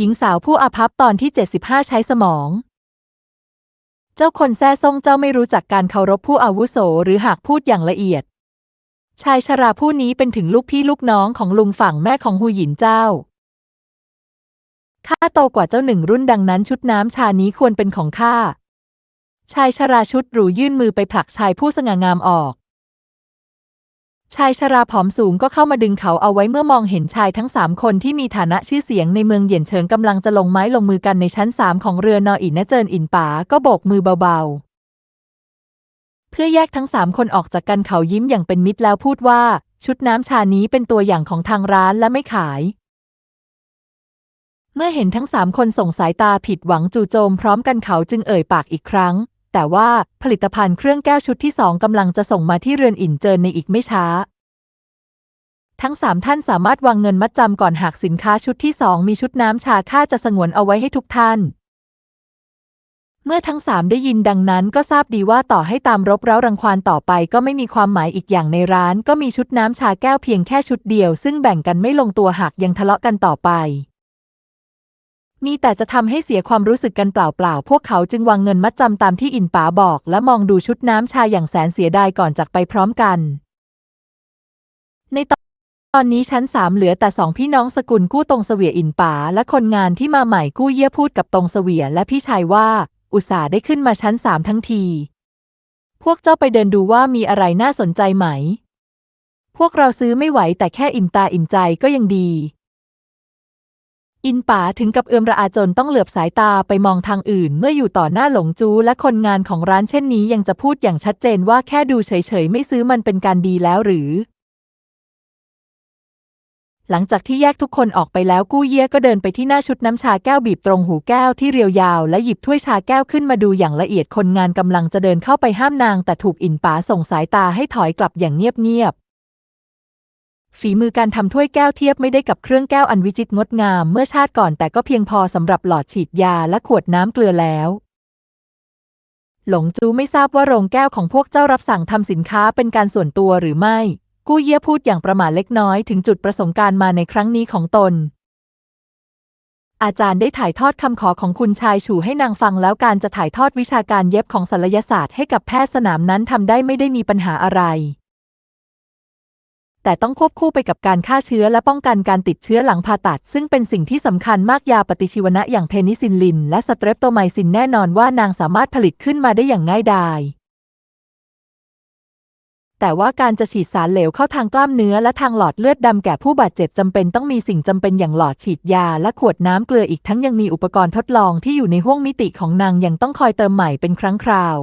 หญิงสาวผู้อาภัพตอนที่ 75 ใช้สมอง เจ้าคนแซ่ซ่งเจ้าไม่รู้จักการเคารพผู้อาวุโสหรือหากพูดอย่างละเอียด ชายชราผู้นี้เป็นถึงลูกพี่ลูกน้องของลุงฝั่งแม่ของหูหยินเจ้า ข้าโตกว่าเจ้าหนึ่งรุ่นดังนั้นชุดน้ำชานี้ควรเป็นของข้า ชายชราชุดหรูยื่นมือไปผลักชายผู้สง่างามออก ชายชราผอมสูงก็เข้ามาดึงเขาเอาไว้เมื่อมองเห็นชายทั้งสามคนที่มีฐานะชื่อเสียงในเมืองเหยียนเฉิงกำลังจะลงไม้ลงมือกันในชั้นสามของเรือนออินนะเจินอินป๋าก็โบกมือเบาๆ เพื่อแยกทั้งสามคนออกจากกันเขายิ้มอย่างเป็นมิตรแล้วพูดว่า ชุดน้ำชานี้เป็นตัวอย่างของทางร้านและไม่ขาย เมื่อเห็นทั้งสามคนส่งสายตาผิดหวังจู่โจมพร้อมกันเขาจึงเอ่ยปากอีกครั้ง แต่ว่าผลิตภัณฑ์เครื่องแก้วชุดที่สองกำลังจะส่งมาที่เรือนอินเจินในอีกไม่ช้า ทั้งสามท่านสามารถวางเงินมัดจำก่อนหากสินค้าชุดที่สองมีชุดน้ำชาค่าจะสงวนเอาไว้ให้ทุกท่านเมื่อทั้งสามได้ยินดังนั้นก็ทราบดีว่าต่อให้ตามรบเร้ารังควานต่อไปก็ไม่มีความหมายอีกอย่างในร้าน ก็มีชุดน้ำชาแก้วเพียงแค่ชุดเดียว ซึ่งแบ่งกันไม่ลงตัวหากยังทะเลาะกันต่อไป มีแต่จะทำให้เสียความรู้สึกกันเปล่าๆ พวกเขาจึงวางเงินมัดจำตามที่อินป๋าบอก และมองดูชุดน้ำชาอย่างแสนเสียดายก่อนจากไปพร้อมกัน ในตอนตอนนี้ชั้นสามเหลือแต่สองพี่น้องสกุลกู้ตรงเสวียอินป๋าและคนงานที่มาใหม่กู้เยี่ยพูดกับตรงเสวียและพี่ชายว่า อุตส่าห์ได้ขึ้นมาชั้นสามทั้งที พวกเจ้าไปเดินดูว่ามีอะไรน่าสนใจไหม พวกเราซื้อไม่ไหวแต่แค่อิ่มตาอิ่มใจก็ยังดี อินป๋าถึงกับเอือมระอาจนต้องเหลือบสายตาไปมองทางอื่น เมื่ออยู่ต่อหน้าหลงจูและคนงานของร้านเช่นนี้ยังจะพูดอย่างชัดเจนว่าแค่ดูเฉยๆ ไม่ซื้อมันเป็นการดีแล้วหรือ หลังจากที่แยกทุกคนออกไปแล้วกู้เย่ก็เดินไปที่หน้าชุดน้ำชาแก้วบีบตรงหูแก้วที่เรียวยาว และหยิบถ้วยชาแก้วขึ้นมาดูอย่างละเอียดคนงานกำลังจะเดินเข้าไปห้ามนาง แต่ถูกอินป๋าส่งสายตาให้ถอยกลับอย่างเงียบๆ ฝีมือการทำถ้วยแก้วเทียบไม่ได้กับเครื่องแก้วอันวิจิตรงดงามเมื่อชาติก่อนแต่ก็เพียงพอสำหรับหลอดฉีดยาและขวดน้ำเกลือแล้ว หลงจูไม่ทราบว่าโรงแก้วของพวกเจ้ารับสั่งทำสินค้าเป็นการส่วนตัวหรือไม่ กู้เยี่ยพูดอย่างประหม่าเล็กน้อยถึงจุดประสงค์การมาในครั้งนี้ของตน อาจารย์ได้ถ่ายทอดคำขอของคุณชายฉู่ให้นางฟังแล้วการจะถ่ายทอดวิชาการเย็บของศัลยศาสตร์ให้กับแพทย์สนามนั้นทำได้ไม่ได้มีปัญหาอะไร แต่ต้องควบคู่ไปกับการฆ่าเชื้อและป้องกันการติดเชื้อหลังผ่าตัด ซึ่งเป็นสิ่งที่สำคัญมากยาปฏิชีวนะอย่างเพนิซิลลิน และสเตรปโตไมซินแน่นอนว่านางสามารถผลิตขึ้นมาได้อย่างง่ายดายแต่ว่าการจะฉีดสารเหลวเข้าทางกล้ามเนื้อและทางหลอดเลือดดำแก่ผู้บาดเจ็บจำเป็นต้องมีสิ่งจำเป็นอย่างหลอดฉีดยาและขวดน้ำเกลืออีกทั้งยังมีอุปกรณ์ทดลองที่อยู่ในห้วงมิติของนางยังต้องคอยเติมใหม่เป็นครั้งคราว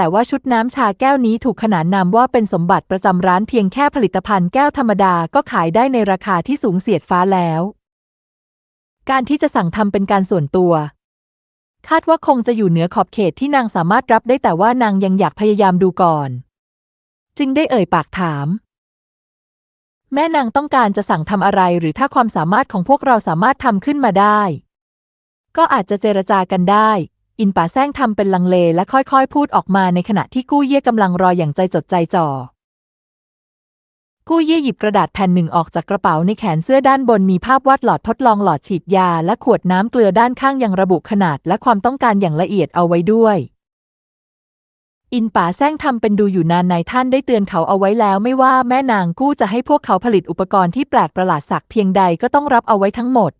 แต่ว่าชุดน้ำชาแก้วนี้ถูกขนานนามว่าเป็นสมบัติประจำร้านเพียงแค่ผลิตภัณฑ์แก้วธรรมดาก็ขายได้ในราคาที่สูงเสียดฟ้าแล้ว การที่จะสั่งทำเป็นการส่วนตัว คาดว่าคงจะอยู่เหนือขอบเขตที่นางสามารถรับได้แต่ว่านางยังอยากพยายามดูก่อน จึงได้เอ่ยปากถาม แม่นางต้องการจะสั่งทำอะไรหรือถ้าความสามารถของพวกเราสามารถทำขึ้นมาได้ ก็อาจจะเจรจากันได้ อินป่าแซงทำเป็นลังเลและค่อยๆ พูดออกมาในขณะที่กู้เย่กำลังรออย่างใจจดใจจ่อ กู้เย่หยิบกระดาษแผ่นหนึ่งออกจากกระเป๋าในแขนเสื้อด้านบนมีภาพวาดหลอดทดลองหลอดฉีดยา และขวดน้ำเกลือด้านข้างยังระบุขนาดและความต้องการอย่างละเอียดเอาไว้ด้วยอินป่าแซงทำเป็นดูอยู่นานนายท่านได้เตือนเขาเอาไว้แล้ว ไม่ว่าแม่นางกู้จะให้พวกเขาผลิตอุปกรณ์ที่แปลกประหลาดสักเพียงใดก็ต้องรับเอาไว้ทั้งหมด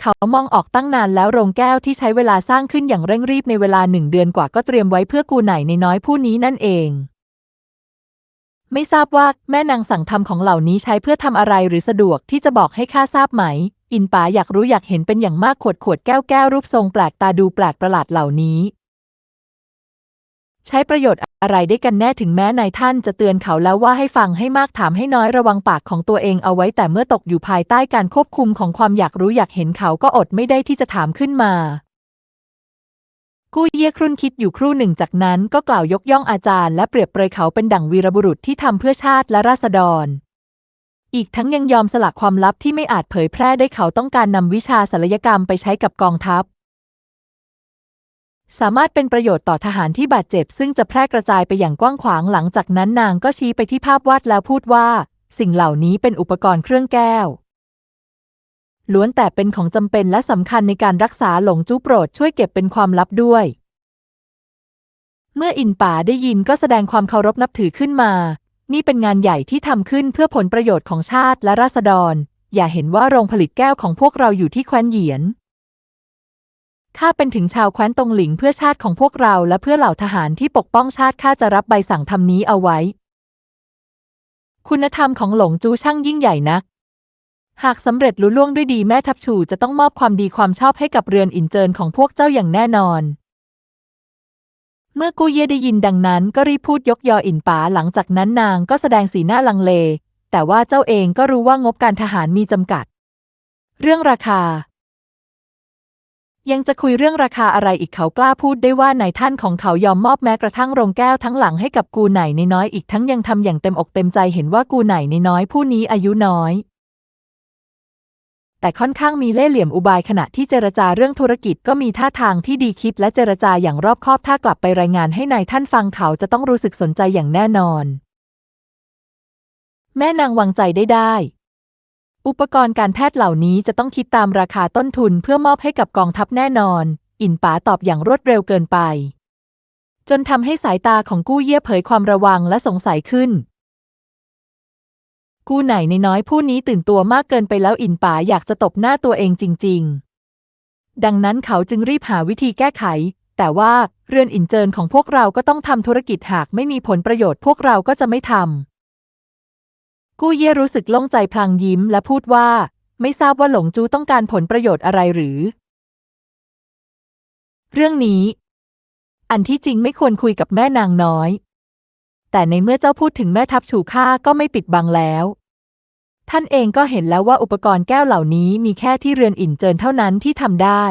เขามองออกตั้งนานแล้วโรงแก้วที่ใช้เวลาสร้างขึ้นอย่างเร่งรีบในเวลาหนึ่งเดือนกว่าก็เตรียมไว้เพื่อกูไหนในน้อยผู้นี้นั่นเอง ไม่ทราบว่าแม่นางสั่งทำของเหล่านี้ใช้เพื่อทำอะไรหรือสะดวกที่จะบอกให้ข้าทราบไหม อินป๋าอยากรู้อยากเห็นเป็นอย่างมากขวดขวดแก้วแก้วรูปทรงแปลกตาดูแปลกประหลาดเหล่านี้ ใช้ประโยชน์ อะไรได้กันแน่ถึงแม้นายท่านจะเตือนเขาแล้วว่าให้ฟังให้มากถามให้น้อยระวังปากของตัวเองเอาไว้แต่เมื่อตกอยู่ภายใต้การควบคุมของความอยากรู้อยากเห็นเขาก็อดไม่ได้ที่จะถามขึ้นมา กู้เยี่ยครุ่นคิดอยู่ครู่หนึ่งจากนั้นก็กล่าวยกย่องอาจารย์และเปรียบเปรยเขาเป็นดั่งวีรบุรุษที่ทำเพื่อชาติและราษฎรอีกทั้งยังยอมสละความลับที่ไม่อาจเผยแพร่ได้เขาต้องการนำวิชาศัลยกรรมไปใช้กับกองทัพ สามารถเป็นประโยชน์ต่อทหารที่บาดเจ็บ ซึ่งจะแพร่กระจายไปอย่างกว้างขวางหลังจากนั้นนางก็ชี้ไปที่ภาพวาดแล้วพูดว่า สิ่งเหล่านี้เป็นอุปกรณ์เครื่องแก้ว ล้วนแต่เป็นของจำเป็นและสำคัญในการรักษาหลงจู้โปรดช่วยเก็บเป็นความลับด้วย เมื่ออินป่าได้ยินก็แสดงความเคารพนับถือขึ้นมา นี่เป็นงานใหญ่ที่ทำขึ้นเพื่อผลประโยชน์ของชาติและราษฎร อย่าเห็นว่าโรงผลิตแก้วของพวกเราอยู่ที่แคว้นเหยียน ข้าเป็นถึงชาวแคว้นตงหลิงเพื่อชาติของพวกเราและเพื่อเหล่าทหารที่ปกป้องชาติข้าจะรับใบสั่งทำนี้เอาไว้ คุณธรรมของหลงจูช่างยิ่งใหญ่นัก หากสำเร็จลุล่วงด้วยดีแม่ทัพชูจะต้องมอบความดีความชอบให้กับเรือนอินเจินของพวกเจ้าอย่างแน่นอน เมื่อกู้เย่ได้ยินดังนั้นก็รีบพูดยกยออินป๋าหลังจากนั้นนางก็แสดงสีหน้าลังเล แต่ว่าเจ้าเองก็รู้ว่างบการทหารมีจำกัด เรื่องราคา ยังจะคุยเรื่องราคาอะไรอีกเขากล้าพูดได้ว่านายท่านของเขายอมมอบแม้กระทั่งโรงแก้วทั้งหลังให้กับกูไหนในน้อยอีกทั้งยังทำอย่างเต็มอกเต็มใจเห็นว่ากูไหนในน้อยผู้นี้อายุน้อย แต่ค่อนข้างมีเล่ห์เหลี่ยมอุบายขณะที่เจรจาเรื่องธุรกิจก็มีท่าทางที่ดีคิดและเจรจาอย่างรอบคอบถ้ากลับไปรายงานให้นายท่านฟังเขาจะต้องรู้สึกสนใจอย่างแน่นอน แม่นางวางใจได้ได้ อุปกรณ์การแพทย์เหล่านี้จะต้องคิดตามราคาต้นทุนเพื่อมอบให้กับกองทัพแน่นอน อินป๋าตอบอย่างรวดเร็วเกินไป จนทำให้สายตาของกู้เย่เผยความระวังและสงสัยขึ้น กู้ไหนในน้อยผู้นี้ตื่นตัวมากเกินไปแล้วอินป๋าอยากจะตบหน้าตัวเองจริง ๆ ดังนั้นเขาจึงรีบหาวิธีแก้ไข แต่ว่าเรือนอินเจินของพวกเราก็ต้องทำธุรกิจหากไม่มีผลประโยชน์พวกเราก็จะไม่ทำ กู้เย่รู้สึกโล่งใจพลางยิ้มและพูดว่า ไม่ทราบว่าหลงจูต้องการผลประโยชน์อะไรหรือ เรื่องนี้ อันที่จริงไม่ควรคุยกับแม่นางน้อย แต่ในเมื่อเจ้าพูดถึงแม่ทัพฉูข้าก็ไม่ปิดบังแล้วท่านเองก็เห็นแล้วว่าอุปกรณ์แก้วเหล่านี้มีแค่ที่เรือนอินเจินเท่านั้นที่ทำได้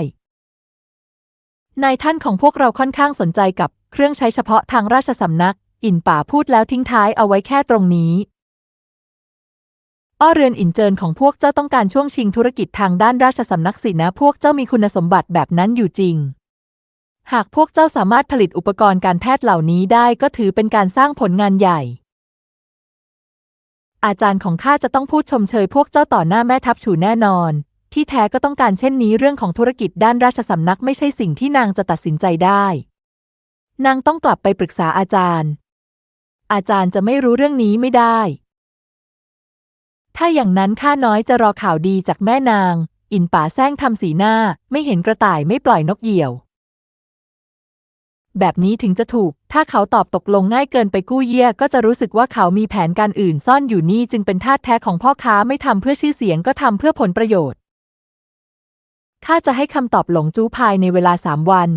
นายท่านของพวกเราค่อนข้างสนใจกับเครื่องใช้เฉพาะทางราชสำนัก อินป่าพูดแล้วทิ้งท้ายเอาไว้แค่ตรงนี้ อ้อเรือนอินเจินของพวกเจ้าต้องการช่วงชิงธุรกิจทางด้านราชสำนักสินะพวกเจ้ามีคุณสมบัติแบบนั้นอยู่จริง หากพวกเจ้าสามารถผลิตอุปกรณ์การแพทย์เหล่านี้ได้ก็ถือเป็นการสร้างผลงานใหญ่ อาจารย์ของข้าจะต้องพูดชมเชยพวกเจ้าต่อหน้าแม่ทัพฉูแน่นอน ที่แท้ก็ต้องการเช่นนี้เรื่องของธุรกิจด้านราชสำนักไม่ใช่สิ่งที่นางจะตัดสินใจได้ นางต้องกลับไปปรึกษาอาจารย์ อาจารย์จะไม่รู้เรื่องนี้ไม่ได้ ถ้าอย่างนั้นข้าน้อยจะรอข่าวดีจากแม่นาง อินป่าแซงทำสีหน้า ไม่เห็นกระต่ายไม่ปล่อยนกเหยี่ยว แบบนี้ถึงจะถูก ถ้าเขาตอบตกลงง่ายเกินไปกู้เยี่ยก็จะรู้สึกว่าเขามีแผนการอื่นซ่อนอยู่นี่จึงเป็นท่าแท้ของพ่อค้าไม่ทำเพื่อชื่อเสียงก็ทำเพื่อผลประโยชน์ข้าจะให้คำตอบหลงจู้ภายในเวลาสามวัน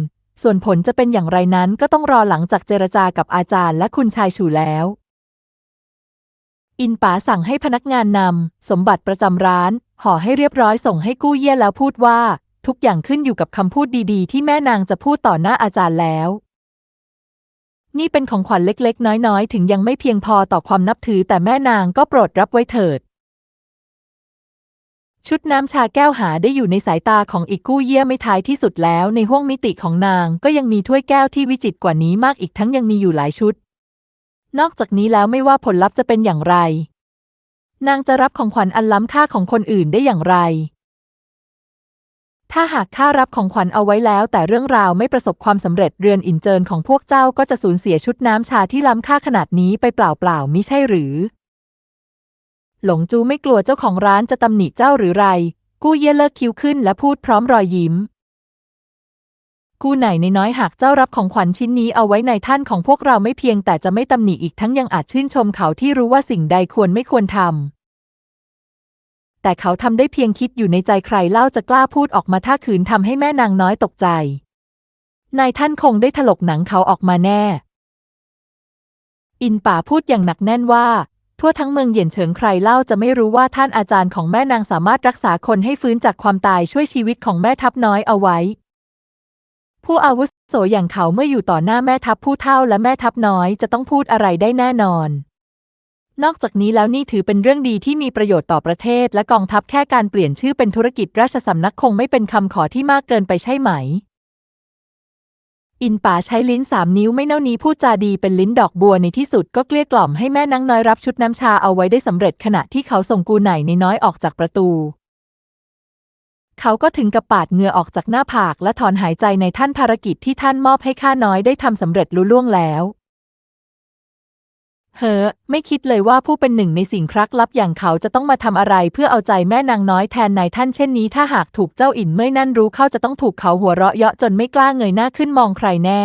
ส่วนผลจะเป็นอย่างไรนั้นก็ต้องรอหลังจากเจรจากับอาจารย์และคุณชายฉูแล้ว อินป๋าสั่งให้พนักงานนำสมบัติประจำร้าน ห่อให้เรียบร้อยส่งให้กู้เย่แล้วพูดว่า ทุกอย่างขึ้นอยู่กับคำพูดดีๆ ที่แม่นางจะพูดต่อหน้าอาจารย์แล้ว นี่เป็นของขวัญเล็กๆ น้อยๆ ถึงยังไม่เพียงพอต่อความนับถือแต่แม่นางก็โปรดรับไว้เถิด ชุดน้ำชาแก้วหาได้อยู่ในสายตาของอีกกู้เยี่ยไม่ท้ายที่สุดแล้ว ในห้วงมิติของนางก็ยังมีถ้วยแก้วที่วิจิตรกว่านี้มากอีกทั้งยังมีอยู่หลายชุด นอกจากนี้แล้วไม่ว่าผลลัพธ์จะเป็นอย่างไร นางจะรับของขวัญอันล้ำค่าของคนอื่นได้อย่างไร ถ้าหากข้ารับของขวัญเอาไว้แล้ว แต่เรื่องราวไม่ประสบความสำเร็จเรือนอินเจินของพวกเจ้าก็จะสูญเสียชุดน้ำชาที่ล้ำค่าขนาดนี้ไปเปล่าๆมิใช่หรือ หลงจูไม่กลัวเจ้าของร้านจะตำหนิเจ้าหรือไร กู้เย่เลิกคิ้วขึ้นและพูดพร้อมรอยยิ้ม กู้ไหนในน้อยหากเจ้ารับของขวัญชิ้นนี้เอาไว้ในท่านของพวกเราไม่เพียงแต่จะไม่ตำหนิอีกทั้งยังอาจชื่นชมเขาที่รู้ว่าสิ่งใดควรไม่ควรทำ แต่เขาทำได้เพียงคิดอยู่ในใจใครเล่าจะกล้าพูดออกมาถ้าขืนทำให้แม่นางน้อยตกใจ นายท่านคงได้ถลกหนังเขาออกมาแน่ อินป่าพูดอย่างหนักแน่นว่า ทั่วทั้งเมืองเหยียนเฉิงใครเล่าจะไม่รู้ว่าท่านอาจารย์ของแม่นางสามารถรักษาคนให้ฟื้นจากความตายช่วยชีวิตของแม่ทัพน้อยเอาไว้ ผู้อาวุโสอย่างเขาเมื่ออยู่ต่อหน้าแม่ทัพผู้เฒ่าและแม่ทัพน้อยจะต้องพูดอะไรได้แน่นอน นอกจากนี้แล้วนี่ถือเป็นเรื่องดีที่มีประโยชน์ต่อประเทศ และกองทัพแค่การเปลี่ยนชื่อเป็นธุรกิจราชสำนักคงไม่เป็นคำขอที่มากเกินไปใช่ไหม อินป่าใช้ลิ้นสามนิ้วไม่เน่านี้พูดจาดีเป็นลิ้นดอกบัวในที่สุดก็เกลี้ยกล่อมให้แม่นางน้อยรับชุดน้ำชาเอาไว้ได้สำเร็จขณะที่เขาส่งกูไหนในน้อยออกจากประตู เขาก็ถึงกับปาดเหงื่อออกจากหน้าผากและถอนหายใจในท่านภารกิจที่ท่านมอบให้ข้าน้อยได้ทำสำเร็จลุล่วงแล้ว เฮ้อ ไม่คิดเลยว่าผู้เป็นหนึ่งในสิ่งครักลับอย่างเขาจะต้องมาทำอะไรเพื่อเอาใจแม่นางน้อยแทนนายท่านเช่นนี้ ถ้าหากถูกเจ้าอินเมื่อนั่นรู้เข้าจะต้องถูกเขาหัวเราะเยาะจนไม่กล้าเงยหน้าขึ้นมองใครแน่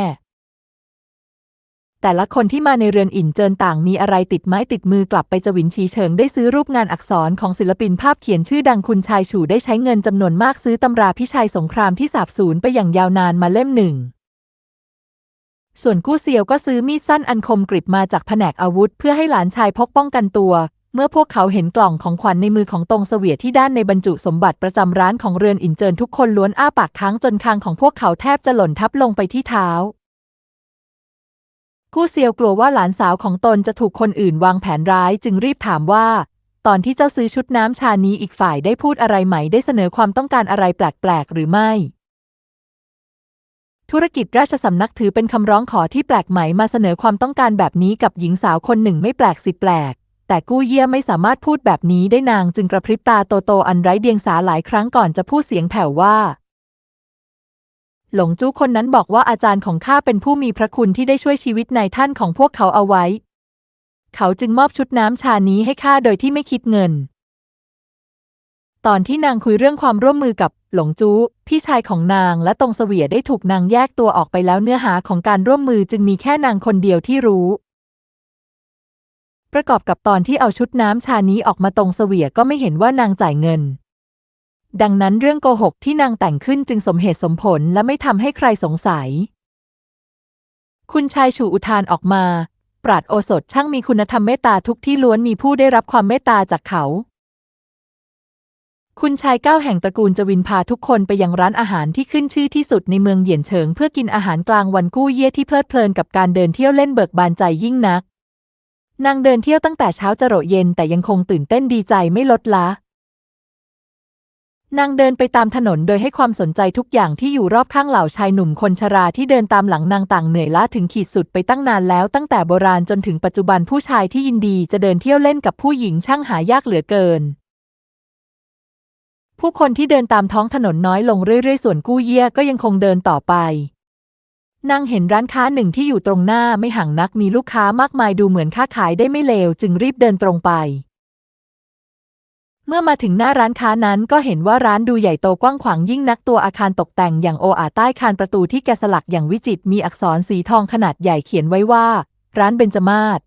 แต่ละคนที่มาในเรือนอินเจินต่างมีอะไรติดไม้ติดมือกลับไปจวินชีเฉิงได้ซื้อรูปงานอักษรของศิลปินภาพเขียนชื่อดังคุณชายฉู่ได้ใช้เงินจำนวนมากซื้อตำราพิชัยสงครามที่สาบสูญไปอย่างยาวนานมาเล่มหนึ่ง ส่วนกู้เซียวก็ซื้อมีดสั้นอันคมกริบมาจากแผนกอาวุธ เพื่อให้หลานชายพกป้องกันตัว เมื่อพวกเขาเห็นกล่องของขวัญในมือของตรงเสวียที่ด้านในบรรจุสมบัติประจำร้านของเรือนอินเจินทุกคนล้วนอ้าปากค้างจนคางของพวกเขาแทบจะหล่นทับลงไปที่เท้า กู้เซียวกลัวว่าหลานสาวของตนจะถูกคนอื่นวางแผนร้ายจึงรีบถามว่า ตอนที่เจ้าซื้อชุดน้ำชานี้อีกฝ่ายได้พูดอะไรไหมได้เสนอความต้องการอะไรแปลกๆ หรือไม่ ธุรกิจราชสำนักถือเป็นคำร้องขอที่แปลกใหม่มาเสนอความต้องการแบบนี้กับหญิงสาวคนหนึ่งไม่แปลกสิแปลกแต่กู้เยี่ยไม่สามารถพูดแบบนี้ได้นางจึงกระพริบตาโตๆอันไร้เดียงสาหลายครั้งก่อนจะพูดเสียงแผ่วว่า หลงจู้คนนั้นบอกว่าอาจารย์ของข้าเป็นผู้มีพระคุณที่ได้ช่วยชีวิตนายท่านของพวกเขาเอาไว้ เขาจึงมอบชุดน้ำชานี้ให้ข้าโดยที่ไม่คิดเงิน ตอนที่นางคุยเรื่องความร่วมมือกับหลงจู้พี่ชายของนางและตรงเสวียได้ถูกนางแยกตัวออกไปแล้วเนื้อหาของการร่วมมือจึงมีแค่นางคนเดียวที่รู้ ประกอบกับตอนที่เอาชุดน้ำชานี้ออกมาตรงเสวียก็ไม่เห็นว่านางจ่ายเงิน ดังนั้นเรื่องโกหกที่นางแต่งขึ้นจึงสมเหตุสมผลและไม่ทำให้ใครสงสัย คุณชายฉูอุทานออกมา ปราดโอสถช่างมีคุณธรรมเมตตาทุกที่ล้วนมีผู้ได้รับความเมตตาจากเขา คุณชายเก้าแห่งตระกูลจวินพาทุกคนไปยังร้านอาหารที่ขึ้นชื่อที่สุดในเมืองเหยียนเฉิง เพื่อกินอาหารกลางวันกู้เย่ที่เพลิดเพลินกับการเดินเที่ยวเล่นเบิกบานใจยิ่งนัก นางเดินเที่ยวตั้งแต่เช้าจรดเย็นแต่ยังคงตื่นเต้นดีใจไม่ลดละ นางเดินไปตามถนนโดยให้ความสนใจทุกอย่างที่อยู่รอบข้างเหล่าชายหนุ่มคนชราที่เดินตามหลังนางต่างเหนื่อยล้าถึงขีดสุดไปตั้งนานแล้วตั้งแต่โบราณจนถึงปัจจุบันผู้ชายที่ยินดีจะเดินเที่ยวเล่นกับผู้หญิงช่างหายากเหลือเกิน ผู้คนที่เดินตามท้องถนนน้อยลงเรื่อยๆ ส่วนกู้เยี่ยก็ยังคงเดินต่อไปนางเห็นร้านค้าหนึ่งที่อยู่ตรงหน้าไม่ห่างนักมีลูกค้ามากมายดูเหมือนค้าขายได้ไม่เลวจึงรีบเดินตรงไป เมื่อมาถึงหน้าร้านค้านั้นก็เห็นว่าร้านดูใหญ่โตกว้างขวางยิ่งนักตัวอาคารตกแต่งอย่างโออาใต้คานประตูที่แกะสลักอย่างวิจิตรมีอักษรสีทองขนาดใหญ่เขียนไว้ว่า ร้านเบญจมาศ